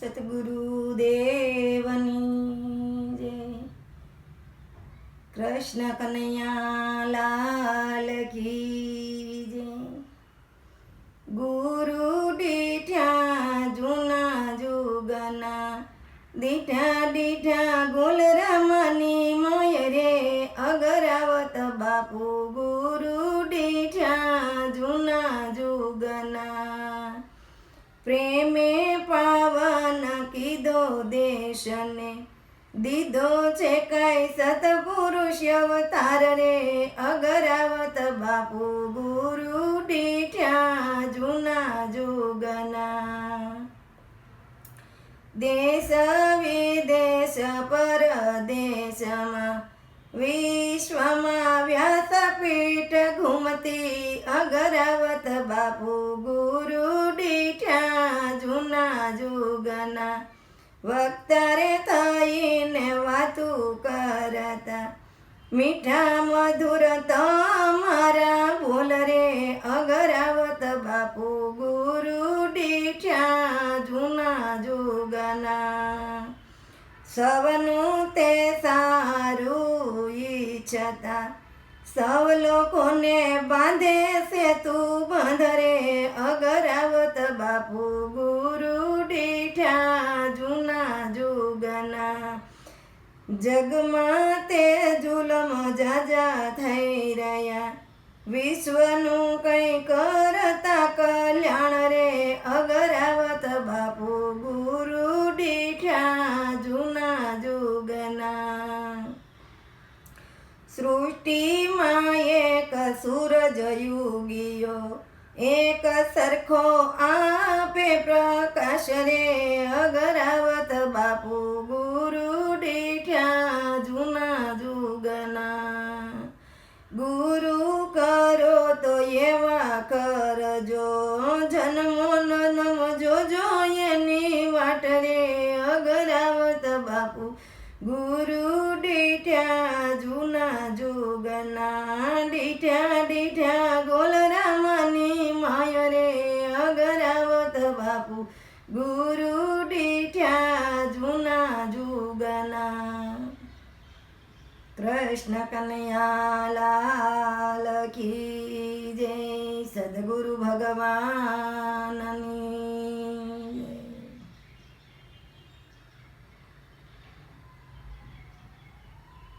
સતગુરુ દેવની જય કૃષ્ણ કનૈયા લાલ કી જય ગુરુ દીઠા જૂના જુગના દીઠા દીઠા ગોલ રમની મય રે અગરાવત બાપુ ગુરુ દીઠા જૂના જુગના પ્રેમે કીધો દેશને, દીધો છે કઈ સતપુરુષ અવતાર રે અગરાવત બાપુ ગુરુ ડીઠ્યા જૂના જુગના. દેશ વિદેશ પરદેશમાં વિશ્વમાં વ્યાસપીઠ ઘૂમતી અગરાવત બાપુ ગુરુ વક્તારે થઈને વાતું કરતા, મીઠા મધુર તમારા બોલ રે, અગરાવત બાપુ ગુરુ દીઠા જૂના જુગના. સવનું તે સારું ઈચ્છતા સૌ લોકોને બાંધે છે તું બંધરે અગરાવત બાપુ ગુરુ જગમાં તે જુલમ જાજા થઈ રહ્યા. વિશ્વનું કંઈ કરતા કલ્યાણ રે, અગરાવત બાપુ ગુરુ દીઠા જૂના જુગના. સૃષ્ટિમાં એક સૂરજ યુગીયો, એક સરખો આપે પ્રકાશ રે, અગરાવત બાપુ ગુરુ કરો તો એવા કરજો. જન્મો નમ જોજો એની વાટ રે અગરાવત બાપુ. ગુરુ દીઠ્યા જૂના જુગના, દીઠ્યા દીઠ્યા ગોલરામાની માય રે અગરાવત બાપુ. ગુરુ દીઠ્યા જૂના જુગના કૃષ્ણ કનૈયાલાલ કી જય સદગુરુ ભગવાનની